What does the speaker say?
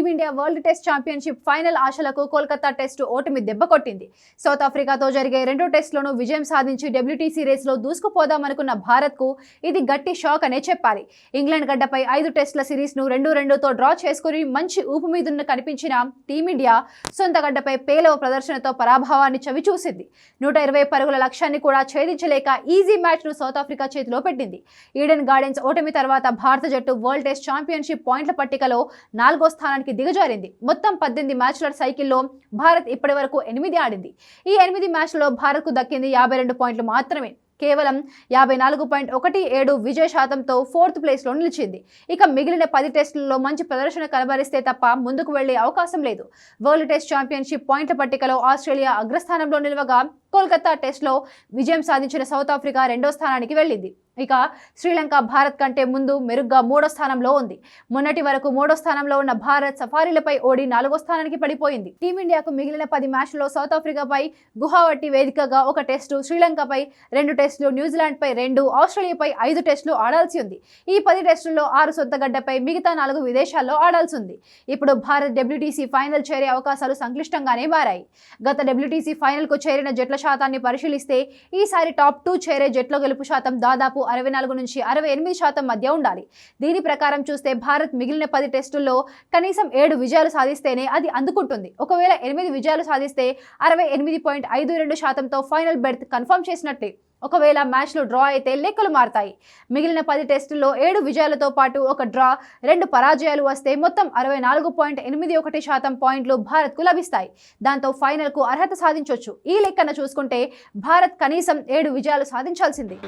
Team India world test championship final ఆశలకు Kolkata test ఓటమి దెబ్బ కొట్టింది. సౌత్ ఆఫ్రికాతో జరిగే రెండో టెస్టులోనూ విజయం సాధించి డబ్ల్యూటీసీ రేస్లో దూసుకుపోదామనుకున్న భారత్కు ఇది గట్టి షాక్ అనే చెప్పాలి. ఇంగ్లాండ్ గడ్డపై ఐదు టెస్టుల సిరీస్ను రెండు రెండుతో డ్రా చేసుకుని మంచి ఊపు మీదున్న కనిపించిన టీమిండియా సొంత గడ్డపై పేలవ ప్రదర్శనతో పరాభవాన్ని చవిచూసింది. నూట ఇరవై పరుగుల లక్ష్యాన్ని కూడా ఛేదించలేక ఈజీ మ్యాచ్ను సౌత్ ఆఫ్రికా చేతిలో పెట్టింది. ఈడెన్ గార్డెన్స్ ఓటమి తర్వాత భారత జట్టు వరల్డ్ టెస్ట్ ఛాంపియన్షిప్ పాయింట్ల పట్టికలో నాలుగో స్థానానికి దిగజారింది. మొత్తం పద్దెనిమిది మ్యాచ్ల సైకిల్లో భారత్ ఇప్పటి వరకు ఎనిమిది ఆడింది. ఈ ఎనిమిది మ్యాచ్లో భారత్కు దక్కింది యాభై రెండు పాయింట్లు మాత్రమే. కేవలం యాభై నాలుగు పాయింట్ ఒకటి ఏడు విజయ శాతంతో ఫోర్త్ ప్లేస్లో నిలిచింది. ఇక మిగిలిన పది టెస్టులలో మంచి ప్రదర్శన కనబరిస్తే తప్ప ముందుకు వెళ్ళే అవకాశం లేదు. వరల్డ్ టెస్ట్ ఛాంపియన్షిప్ పాయింట్ల పట్టికలో ఆస్ట్రేలియా అగ్రస్థానంలో నిలవగా కోల్కతా టెస్ట్లో విజయం సాధించిన సౌత్ ఆఫ్రికా రెండో స్థానానికి వెళ్ళింది. ఇక శ్రీలంక భారత్ కంటే ముందు మెరుగ్గా మూడో స్థానంలో ఉంది. మొన్నటి వరకు మూడో స్థానంలో ఉన్న భారత్ సఫారీలపై ఓడి నాలుగో స్థానానికి పడిపోయింది. టీమిండియాకు మిగిలిన పది మ్యాచ్లో సౌత్ ఆఫ్రికాపై గుహావట్టి వేదికగా ఒక టెస్టు శ్రీలంకపై రెండు టెస్టులు న్యూజిలాండ్పై రెండు ఆస్ట్రేలియాపై ఐదు టెస్టులు ఆడాల్సి ఉంది. ఈ పది టెస్టుల్లో ఆరు సొంత గడ్డపై మిగతా నాలుగు విదేశాల్లో ఆడాల్సి ఉంది. ఇప్పుడు భారత్ డబ్ల్యూటీసీ ఫైనల్ చేరే అవకాశాలు సంక్లిష్టంగానే మారాయి. గత డబ్ల్యూటీసీ ఫైనల్కు చేరిన జట్ల శాతాన్ని పరిశీలిస్తే ఈసారి టాప్ టూ చేరే జట్ల గెలుపు శాతం దాదాపు దాదాపు అరవై నాలుగు నుంచి అరవై ఎనిమిది శాతం మధ్య ఉండాలి. దీని ప్రకారం చూస్తే భారత్ మిగిలిన పది టెస్టుల్లో కనీసం ఏడు విజయాలు సాధిస్తేనే అది అందుకుంటుంది. ఒకవేళ ఎనిమిది విజయాలు సాధిస్తే అరవై ఎనిమిది పాయింట్ ఐదు రెండు శాతంతో ఫైనల్ బెర్త్ కన్ఫర్మ్ చేసినట్టే ఒకవేళ మ్యాచ్లో డ్రా అయితే లెక్కలు మారతాయి. మిగిలిన పది టెస్టుల్లో ఏడు విజయాలతో పాటు ఒక డ్రా రెండు పరాజయాలు వస్తే మొత్తం అరవై నాలుగు పాయింట్ ఎనిమిది ఒకటి శాతం పాయింట్లు భారత్కు లభిస్తాయి. దాంతో ఫైనల్కు అర్హత సాధించవచ్చు ఈ లెక్కన చూసుకుంటే భారత్ కనీసం ఏడు విజయాలు సాధించాల్సింది.